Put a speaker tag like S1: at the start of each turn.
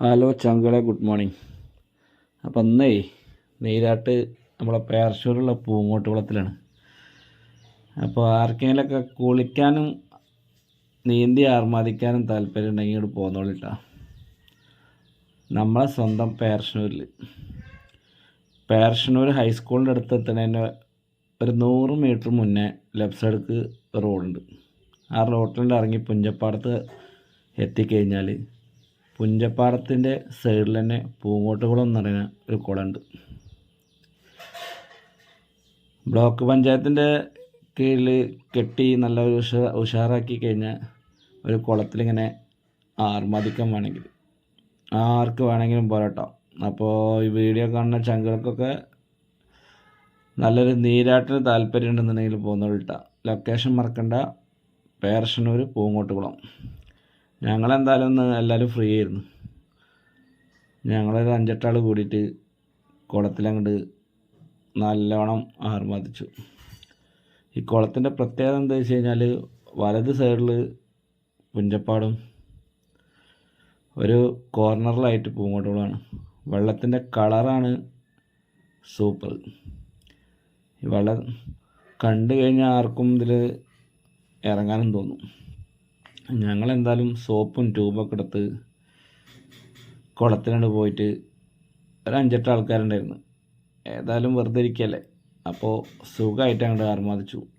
S1: Hello ചങ്കളെ good morning. അപ്പം ഇന്നേ നെയ്താട്ട് നമ്മളെ പേർശൂരുള്ള പൂങ്ങോട്ട് കുളത്തിലാണ്. അപ്പോൾ ആർക്കെങ്കിലൊക്കെ കുളിക്കാനും നീന്തി ആർമാദിക്കാനും താല്പര്യം ഉണ്ടെങ്കിൽ ഇവിടെ പോന്നോളിട്ടാ നമ്മളെ സ്വന്തം പേർഷനൂരിൽ പേർഷനൂർ ഹൈസ്കൂളിന്റെ അടുത്ത് എത്തണതിന് ഒരു നൂറ് മീറ്റർ മുന്നേ ലെഫ്റ്റ് സൈഡിക്ക് റോഡുണ്ട്. ആ റോഡിൽ ഇറങ്ങി പുഞ്ചപ്പാടത്ത് എത്തിക്കഴിഞ്ഞാൽ പുഞ്ചപ്പാടത്തിന്റെ സൈഡിൽ തന്നെ പൂങ്ങോട്ടുകുളം എന്ന് പറയുന്ന ഒരു കുളമുണ്ട്. ബ്ലോക്ക് പഞ്ചായത്തിന്റെ കീഴിൽ കെട്ടി നല്ല ഒരു ഉഷ ഉഷാറാക്കി കഴിഞ്ഞാൽ ഒരു കുളത്തിലിങ്ങനെ ആർമാദിക്കാൻ വേണമെങ്കിൽ ആർക്ക് വേണമെങ്കിലും പോരാട്ടോ. അപ്പോൾ ഈ വീഡിയോ കാണുന്ന ചങ്കുകൾക്കൊക്കെ നല്ലൊരു നീരാട്ടിന് താല്പര്യം ഉണ്ടെന്നുണ്ടെങ്കിൽ പോകുന്നോളിട്ടാ ലൊക്കേഷൻ മറക്കണ്ട. പേർഷനൂർ പൂങ്ങോട്ടുകുളം. ഞങ്ങളെന്തായാലും ഒന്ന് എല്ലാവരും ഫ്രീ ആയിരുന്നു. ഞങ്ങളൊരു അഞ്ചെട്ടാൾ കൂടിയിട്ട് കുളത്തിലങ്ങോട്ട് നല്ലോണം ആർമാദിച്ചു ഈ കുളത്തിന്റെ പ്രത്യേകത എന്താ വെച്ച് കഴിഞ്ഞാൽ വലത് സൈഡിൽ പുഞ്ചപ്പാടും ഒരു കോർണറിലായിട്ട് പൂങ്കോട്ടുകളാണ് വെള്ളത്തിന്റെ കളറാണ് സൂപ്പർ ഈ വെള്ളം കണ്ടു കഴിഞ്ഞാൽ ആർക്കും ഇതിൽ ഇറങ്ങാനും തോന്നും. ഞങ്ങളെന്തായാലും സോപ്പും ട്യൂബൊക്കെ എടുത്ത് കുളത്തിനോട് പോയിട്ട് ഒരു അഞ്ചെട്ട് ആൾക്കാരുണ്ടായിരുന്നു. ഏതായാലും വെറുതെ ഇരിക്കല്ലേ? അപ്പോൾ സുഖമായിട്ട് അങ്ങോട്ട് ആർമാദിച്ചു.